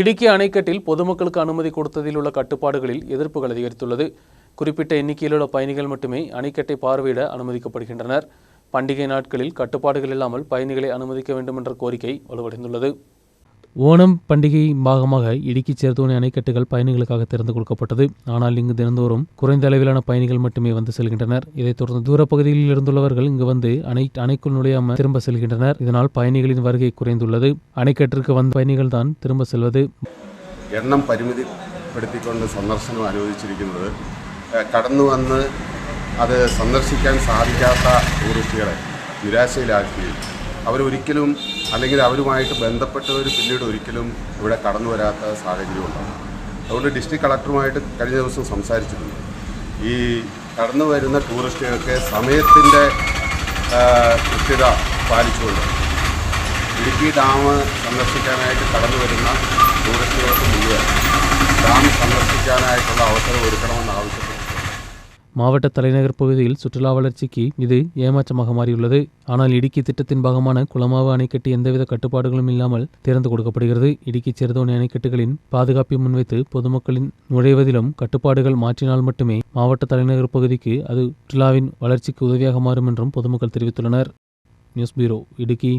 இடுக்கி அணைக்கட்டில் பொதுமக்களுக்கு அனுமதி கொடுத்ததில் உள்ள கட்டுப்பாடுகளில் எதிர்ப்புகள் அதிகரித்துள்ளது. குறிப்பிட்ட எண்ணிக்கையிலுள்ள பயணிகள் மட்டுமே அணைக்கட்டை பார்வையிட அனுமதிக்கப்படுகின்றனர். பண்டிகை நாட்களில் கட்டுப்பாடுகள் இல்லாமல் பயணிகளை அனுமதிக்க வேண்டும் என்ற கோரிக்கை வலுவடைந்துள்ளது. ஓணம் பண்டிகை பாகமாக இடுக்கி சேர்த்தோணி அணைக்கட்டுகள் பயணிகளுக்காக திறந்து கொடுக்கப்பட்டது ஆனால் இங்கு தினந்தோறும் குறைந்த அளவிலான பயணிகள் மட்டுமே வந்து செல்கின்றனர் இதைத் தொடர்ந்து தூர பகுதியில் இருந்துள்ளவர்கள் இங்கு வந்து அணை அணைக்குள் நுழையாமல் திரும்ப செல்கின்றனர் இதனால் பயணிகளின் வருகை குறைந்துள்ளது அணைக்கட்டிற்கு வந்த பயணிகள் தான் திரும்ப செல்வது എണ്ണം പരിമിതിപ്പെടുത്തിക്കൊണ്ട് സന്ദർശനം അനുവദിച്ചിരിക്കുന്നത് ഏഹ് കടന്നു വന്ന് അത് സന്ദർശിക്കാൻ സാധിക്കാത്ത ടൂറിസ്റ്റുകളെ നിരാശയിലാക്കുകയും അവരൊരിക്കലും അല്ലെങ്കിൽ അവരുമായിട്ട് ബന്ധപ്പെട്ടവർ പിന്നീട് ഒരിക്കലും ഇവിടെ കടന്നു വരാത്ത സാഹചര്യമുണ്ടാകും അതുകൊണ്ട് ഡിസ്ട്രിക്ട് കളക്ടറുമായിട്ട് കഴിഞ്ഞ ദിവസം സംസാരിച്ചിട്ടുണ്ട്. ഈ കടന്നു വരുന്ന ടൂറിസ്റ്റുകൾക്ക് സമയത്തിന്റെ കൃത്യത പാലിച്ചുകൊണ്ട് ഇടുക്കി ഡാം സന്ദർശിക്കാനായിട്ട് കടന്നു വരുന്ന ടൂറിസ്റ്റുകൾക്ക് മുഴുവൻ ഡാം സന്ദർശിക്കാനായിട്ടുള്ള അവസരം ഒരുക്കണമെന്ന് ആവശ്യപ്പെട്ടു மாவட்ட தலைநகர் பகுதியில் சுற்றுலா வளர்ச்சிக்கு இது ஏமாற்றமாக மாறியுள்ளது. ஆனால் இடுக்கி திட்டத்தின் பாகமான குளமாவு அணைக்கட்டு எந்தவித கட்டுப்பாடுகளும் இல்லாமல் திறந்து கொடுக்கப்படுகிறது. இடுக்கி செருதோணி அணைக்கட்டுகளின் பாதுகாப்பை முன்வைத்து பொதுமக்களின் நுழைவதிலும் கட்டுப்பாடுகள் மாற்றினால் மட்டுமே மாவட்ட தலைநகர் பகுதிக்கு அது சுற்றுலாவின் வளர்ச்சிக்கு உதவியாக மாறும் என்றும் பொதுமக்கள் தெரிவித்துள்ளனர். நியூஸ் பியூரோ இடுக்கி